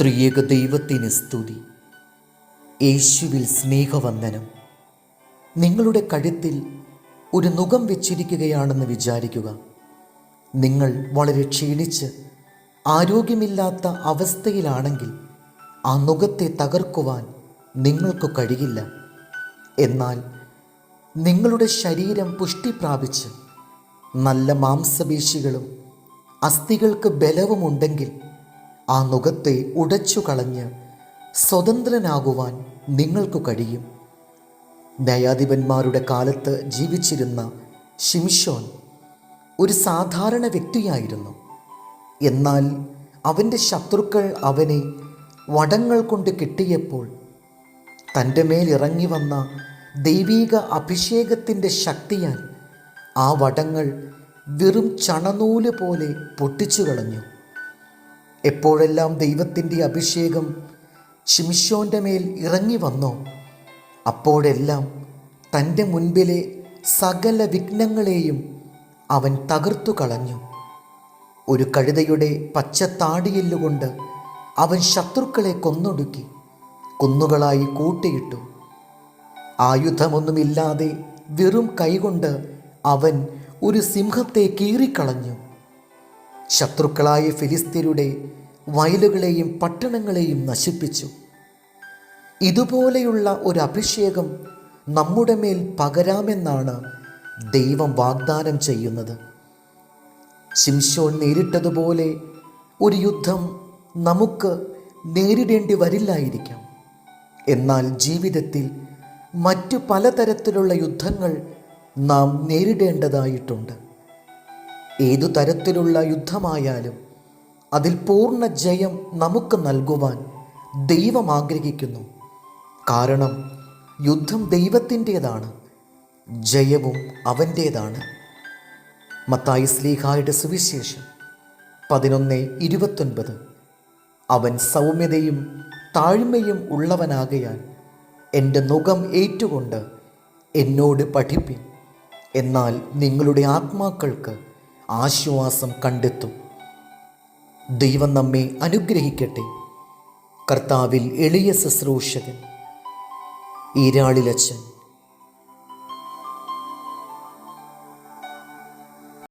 ത്രിയേക ദൈവത്തിന് സ്തുതി. യേശുവിൽ സ്നേഹവന്ദനം. നിങ്ങളുടെ കഴുത്തിൽ ഒരു നുകം വെച്ചിരിക്കുകയാണെന്ന് വിചാരിക്കുക. നിങ്ങൾ വളരെ ക്ഷീണിച്ച് ആരോഗ്യമില്ലാത്ത അവസ്ഥയിലാണെങ്കിൽ ആ നുകത്തെ തകർക്കുവാൻ നിങ്ങൾക്ക് കഴിയില്ല. എന്നാൽ നിങ്ങളുടെ ശരീരം പുഷ്ടി പ്രാപിച്ച് നല്ല മാംസപേശികളും അസ്ഥികൾക്ക് ബലവുമുണ്ടെങ്കിൽ ആ നുഖത്തെ ഉടച്ചു കളഞ്ഞ് സ്വതന്ത്രനാകുവാൻ നിങ്ങൾക്ക് കഴിയും. ന്യായാധിപന്മാരുടെ കാലത്ത് ജീവിച്ചിരുന്ന ഷിംഷോൻ ഒരു സാധാരണ വ്യക്തിയായിരുന്നു. എന്നാൽ അവന്റെ ശത്രുക്കൾ അവനെ വടങ്ങൾ കൊണ്ട് കിട്ടിയപ്പോൾ തന്റെ മേലിറങ്ങി വന്ന ദൈവീക അഭിഷേകത്തിന്റെ ശക്തിയാൽ ആ വടങ്ങൾ വെറും ചണനൂൽ പോലെ പൊട്ടിച്ചു കളഞ്ഞു. എപ്പോഴെല്ലാം ദൈവത്തിന്റെ അഭിഷേകം ഷിംഷോന്റെ മേൽ ഇറങ്ങി വന്നോ അപ്പോഴെല്ലാം തന്റെ മുൻപിലെ സകല വിഘ്നങ്ങളെയും അവൻ തകർത്തു കളഞ്ഞു. ഒരു കഴുതയുടെ പച്ച താടിയെല്ലുകൊണ്ട് അവൻ ശത്രുക്കളെ കൊന്നൊടുക്കി കുന്നുകളായി കൂട്ടിയിട്ടു. ആയുധമൊന്നുമില്ലാതെ വെറും കൈകൊണ്ട് അവൻ ഒരു സിംഹത്തെ കീറിക്കളഞ്ഞു. ശത്രുക്കളായ ഫിലിസ്തീനയുടെ വയലുകളെയും പട്ടണങ്ങളെയും നശിപ്പിച്ചു. ഇതുപോലെയുള്ള ഒരു അഭിഷേകം നമ്മുടെ മേൽ പകരാമെന്നാണ് ദൈവം വാഗ്ദാനം ചെയ്യുന്നത്. ശിംഷോൺ നേരിട്ടതുപോലെ ഒരു യുദ്ധം നമുക്ക് നേരിടേണ്ടി വരില്ലായിരിക്കാം. എന്നാൽ ജീവിതത്തിൽ മറ്റു പലതരത്തിലുള്ള യുദ്ധങ്ങൾ നാം നേരിടേണ്ടതായിട്ടുണ്ട്. ഏതു തരത്തിലുള്ള യുദ്ധമായാലും അതിൽ പൂർണ ജയം നമുക്ക് നൽകുവാൻ ദൈവം ആഗ്രഹിക്കുന്നു. കാരണം യുദ്ധം ദൈവത്തിന്റേതാണ് ജയവും അവന്റേതാണ്. മത്തായി സ്ലീഹായുടെ സുവിശേഷം പതിനൊന്ന് ഇരുപത്തൊൻപത്. അവൻ സൗമ്യതയും താഴ്മയും ഉള്ളവനാകയാൽ എന്റെ മുഖം ഏറ്റുകൊണ്ട് എന്നോട് പഠിപ്പിൻ. എന്നാൽ നിങ്ങളുടെ ആത്മാക്കൾക്ക് ആശ്വാസം കണ്ടെത്തും. ദൈവം നമ്മെ അനുഗ്രഹിക്കട്ടെ. കർത്താവിൽ എളിയ ശുശ്രൂഷകൻ ഈരാളിലച്ചൻ